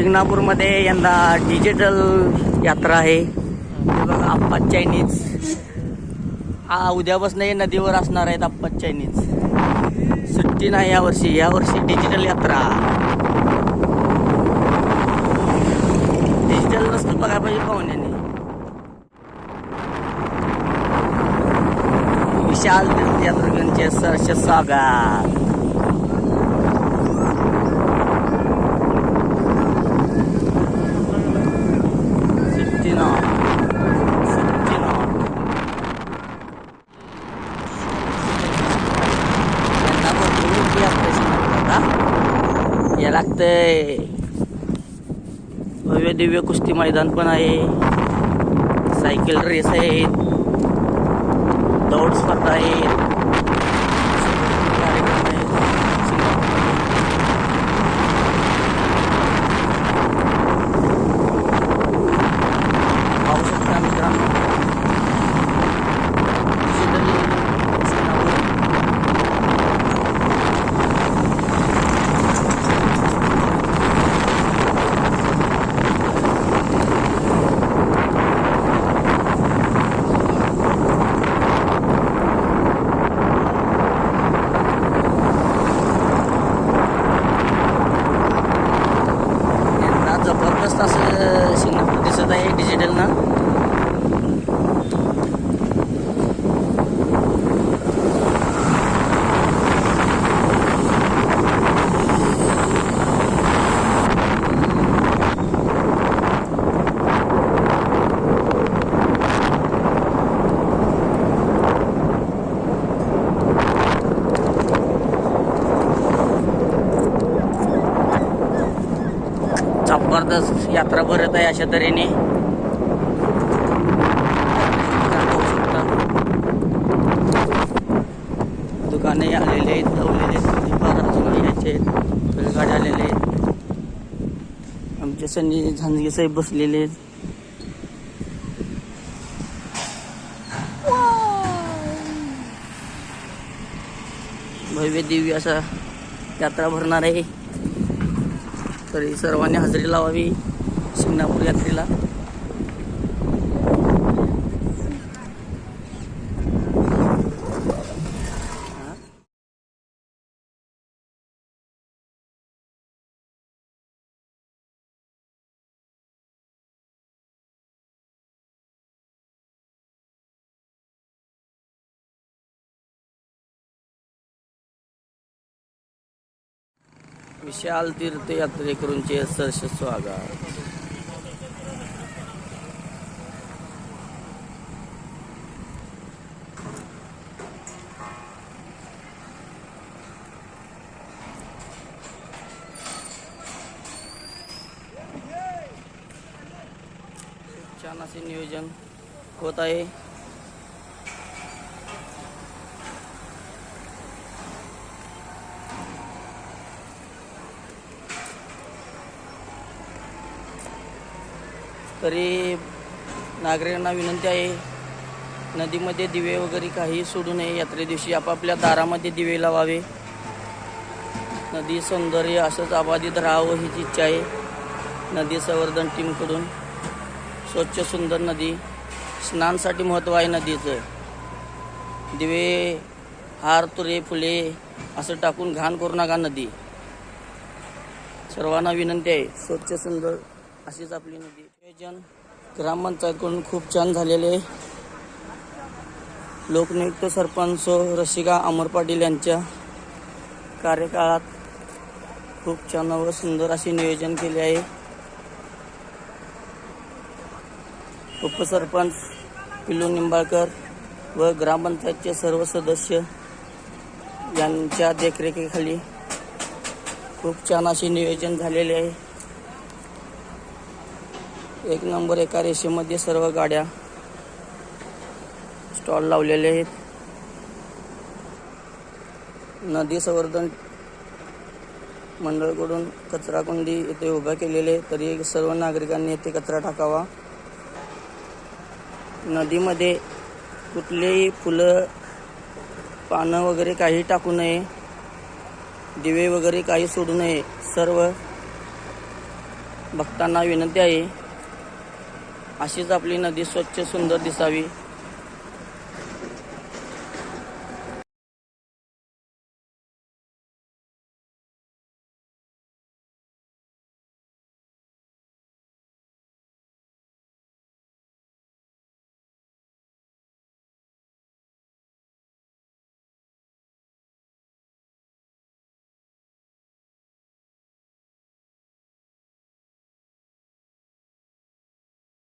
शिंगणापूरमध्ये यंदा डिजिटल यात्रा आहे. बघा आप्पात चायनीज हा उद्यापासून हे नदीवर असणार आहेत आप्पात चायनीज सुट्टी नाही यावर्षी. यावर्षी डिजिटल यात्रा. डिजिटल नसतं बघायला पाहिजे पाहुण्याने. विशाल तीर्थयात्रिकांचे सहर्ष स्वागत. शिकवतात लागतंय. भव्य दिव्य कुस्ती मैदान पण आहे. सायकल रेस आहेत. दौड स्पर्धा आहेत कार्यक्रम आहेत सिंगापूरमध्ये. पाहू शकता मित्रांनो डिजिटली सिंगापूर यंदा जबरदस्त असं सिंगापूर दिसत ना? जबरदस्त यात्रा भरत आहे अशा तऱ्हेने. आमचे सनी झांजगे साहेब बसलेले भव्य दिव्य असा यात्रा भरणार आहे. तरी सर्वांनी हजेरी लावावी. शिंगणापूर यात्रेला. विशाल तीर्थयात्रेकरूंचे सहर्ष स्वागत. छान असे नियोजन होत आहे. तरी नागरिकांना विनंती आहे नदीमध्ये दिवे वगैरे काही सोडू नये यात्रे दिवशी आपापल्या दारामध्ये दिवे लावावे. नदी सौंदर्य असंच अबाधित राहावं हीच इच्छा आहे. नदी संवर्धन टीमकडून स्वच्छ सुंदर नदी स्नानसाठी महत्त्व आहे नदीचं. दिवे हार तुरे फुले असं टाकून घाण करू नका नदी. सर्वांना विनंती आहे स्वच्छ सुंदर अशीच आपली नदी नियोजन ग्रामपंचायतकडून खूप छान झालेले आहे. लोकनियुक्त सरपंच रसिका अमर पाटील यांच्या कार्यकाळात खूप छान व सुंदर असे नियोजन केले आहे. उपसरपंच पिल्लू निंबाळकर व ग्रामपंचायतचे सर्व सदस्य यांच्या देखरेखीखाली खूप छान असे नियोजन झालेले आहे. एक नंबर एका रेषेमध्ये सर्व गाड्या स्टॉल लावलेले आहेत. नदी संवर्धन मंडळकडून कचराकुंडी येथे उभ्या केलेले तरी सर्व नागरिकांनी येथे कचरा टाकावा. नदीमध्ये कुठलेही फुलं पानं वगैरे काही टाकू नये. दिवे वगैरे काही सोडू नये. सर्व भक्तांना विनंती आहे. अशीच आपली नदी स्वच्छ सुंदर दिसावी.